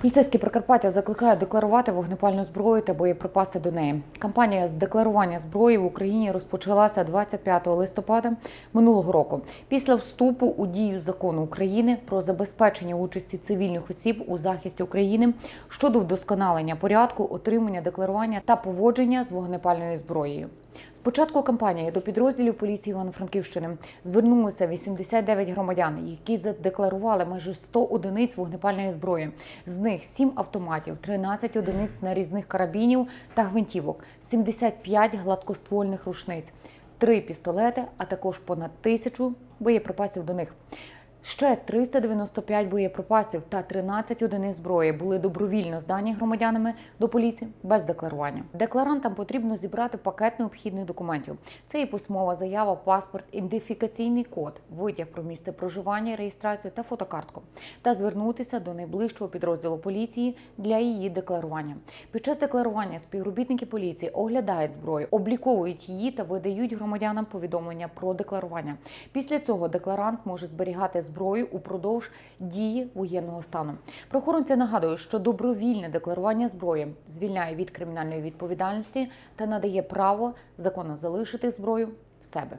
Поліцейські Прикарпаття закликають декларувати вогнепальну зброю та боєприпаси до неї. Кампанія з декларування зброї в Україні розпочалася 25 листопада минулого року після вступу у дію закону України про забезпечення участі цивільних осіб у захисті України щодо вдосконалення порядку отримання декларування та поводження з вогнепальною зброєю. З початку кампанії до підрозділів поліції Івано-Франківщини звернулося 89 громадян, які задекларували майже 100 одиниць вогнепальної зброї. З них 7 автоматів, 13 одиниць нарізних карабінів та гвинтівок, 75 гладкоствольних рушниць, 3 пістолети, а також понад тисячу боєприпасів до них. Ще 395 боєприпасів та 13 одиниць зброї були добровільно здані громадянами до поліції без декларування. Декларантам потрібно зібрати пакет необхідних документів. Це і письмова заява, паспорт, ідентифікаційний код, витяг про місце проживання, реєстрацію та фотокартку, та звернутися до найближчого підрозділу поліції для її декларування. Під час декларування співробітники поліції оглядають зброю, обліковують її та видають громадянам повідомлення про декларування. Після цього декларант може зберігати зброю упродовж дії воєнного стану. Прохоронці нагадують, що добровільне декларування зброї звільняє від кримінальної відповідальності та надає право законно залишити зброю в себе.